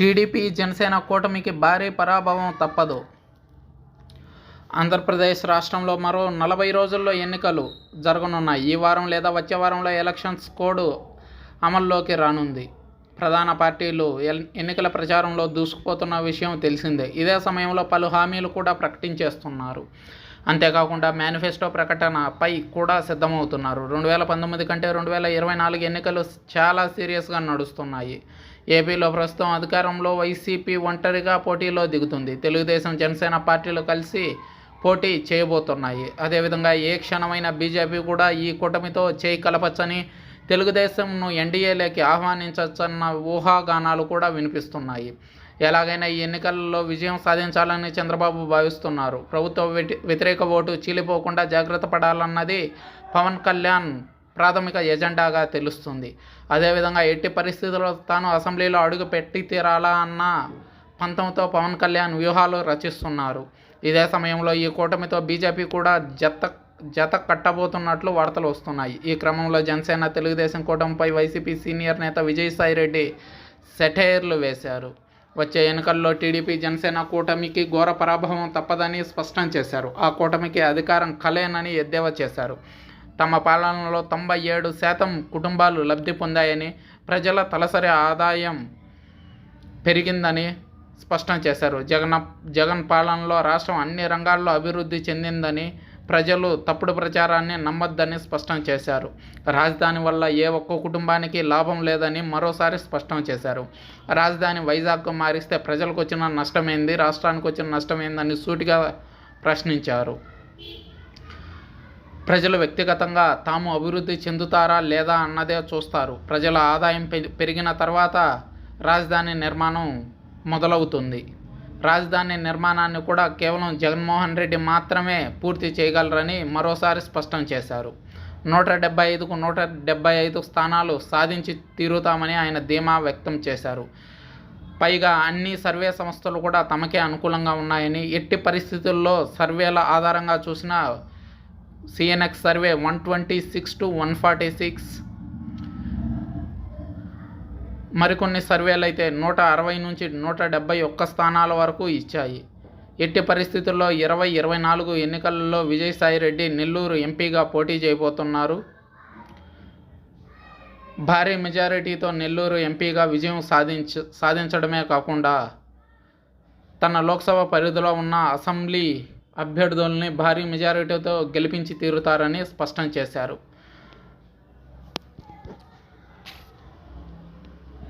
TDP Janasena కూటమికి భారీ పరాభవం తప్పదు. ఆంధ్రప్రదేశ్ రాష్ట్రంలో మరో నలభై రోజుల్లో ఎన్నికలు జరగనున్నాయి. ఈ వారం లేదా వచ్చే వారంలో ఎలక్షన్స్ కోడ్ అమల్లోకి రానుంది. ప్రధాన పార్టీలు ఎన్నికల ప్రచారంలో దూసుకుపోతున్న విషయం తెలిసిందే. ఇదే సమయంలో పలు హామీలు కూడా ప్రకటించేస్తున్నారు. అంతేకాకుండా మేనిఫెస్టో ప్రకటనపై కూడా సిద్ధమవుతున్నారు. రెండు వేల పంతొమ్మిది కంటే రెండు వేల ఇరవై నాలుగు ఎన్నికలు చాలా సీరియస్గా నడుస్తున్నాయి. ఏపీలో ప్రస్తుతం అధికారంలో వైసీపీ ఒంటరిగా పోటీలో దిగుతుంది. తెలుగుదేశం జనసేన పార్టీలు కలిసి పోటీ చేయబోతున్నాయి. అదేవిధంగా ఏ క్షణమైన బీజేపీ కూడా ఈ కూటమితో చేయి కలపచ్చని తెలుగుదేశంను ఎన్డీఏలోకి ఆహ్వానించవచ్చన్న ఊహాగానాలు కూడా వినిపిస్తున్నాయి. ఎలాగైనా ఈ ఎన్నికల్లో విజయం సాధించాలని చంద్రబాబు భావిస్తున్నారు. ప్రభుత్వ వ్యతిరేక ఓటు చీలిపోకుండా జాగ్రత్త పడాలన్నది పవన్ కళ్యాణ్ ప్రాథమిక ఎజెండాగా తెలుస్తుంది. అదేవిధంగా ఎట్టి పరిస్థితుల్లో తాను అసెంబ్లీలో అడుగు పెట్టి తీరాలా అన్న పంతంతో పవన్ కళ్యాణ్ వ్యూహాలు రచిస్తున్నారు. ఇదే సమయంలో ఈ కూటమితో బీజేపీ కూడా జత జత కట్టబోతున్నట్లు వార్తలు వస్తున్నాయి. ఈ క్రమంలో జనసేన తెలుగుదేశం కూటమిపై వైసీపీ సీనియర్ నేత విజయసాయి రెడ్డి సెటైర్లు వేశారు. వచ్చే ఎన్నికల్లో టీడీపీ జనసేన కూటమికి ఘోర పరాభవం తప్పదని స్పష్టం చేశారు. ఆ కూటమికి అధికారం కలేనని ఎద్దేవా చేశారు. తమ పాలనలో తొంభై ఏడు శాతం కుటుంబాలు లబ్ధి పొందాయని ప్రజల తలసరి ఆదాయం పెరిగిందని స్పష్టం చేశారు. జగన్ జగన్ పాలనలో రాష్ట్రం అన్ని రంగాల్లో అభివృద్ధి చెందిందని ప్రజలు తప్పుడు ప్రచారాన్ని నమ్మొద్దని స్పష్టం చేశారు. రాజధాని వల్ల ఏ ఒక్క కుటుంబానికి లాభం లేదని మరోసారి స్పష్టం చేశారు. రాజధాని వైజాగ్కు మారిస్తే ప్రజలకు వచ్చిన నష్టమైంది? రాష్ట్రానికి వచ్చిన నష్టమైందని సూటిగా ప్రశ్నించారు. ప్రజలు వ్యక్తిగతంగా తాము అభివృద్ధి చెందుతారా లేదా అన్నదే చూస్తారు. ప్రజల ఆదాయం పె- పెరిగిన తర్వాత రాజధాని నిర్మాణం మొదలవుతుంది. రాజధాని నిర్మాణాన్ని కూడా కేవలం జగన్మోహన్ రెడ్డి మాత్రమే పూర్తి చేయగలరని మరోసారి స్పష్టం చేశారు. నూట డెబ్బై ఐదుకు నూట డెబ్బై ఐదు స్థానాలు సాధించి తీరుతామని ఆయన ధీమా వ్యక్తం చేశారు. పైగా అన్ని సర్వే సంస్థలు కూడా తమకే అనుకూలంగా ఉన్నాయని ఎట్టి పరిస్థితుల్లో సర్వేల ఆధారంగా చూసిన CNX survey one twenty six to one forty six మరికొన్ని సర్వేలు అయితే నూట అరవై నుంచి నూట డెబ్బై ఒక్క స్థానాల వరకు ఇచ్చాయి. ఎట్టి పరిస్థితుల్లో ఇరవై ఇరవై నాలుగు ఎన్నికలలో విజయసాయి రెడ్డి నెల్లూరు ఎంపీగా పోటీ చేయబోతున్నారు. భారీ మెజారిటీతో నెల్లూరు ఎంపీగా విజయం సాధించ సాధించడమే కాకుండా తన లోక్సభ పరిధిలో ఉన్న అసెంబ్లీ అభ్యర్థుల్ని భారీ మెజారిటీతో గెలిపించి తీరుతారని స్పష్టం చేశారు.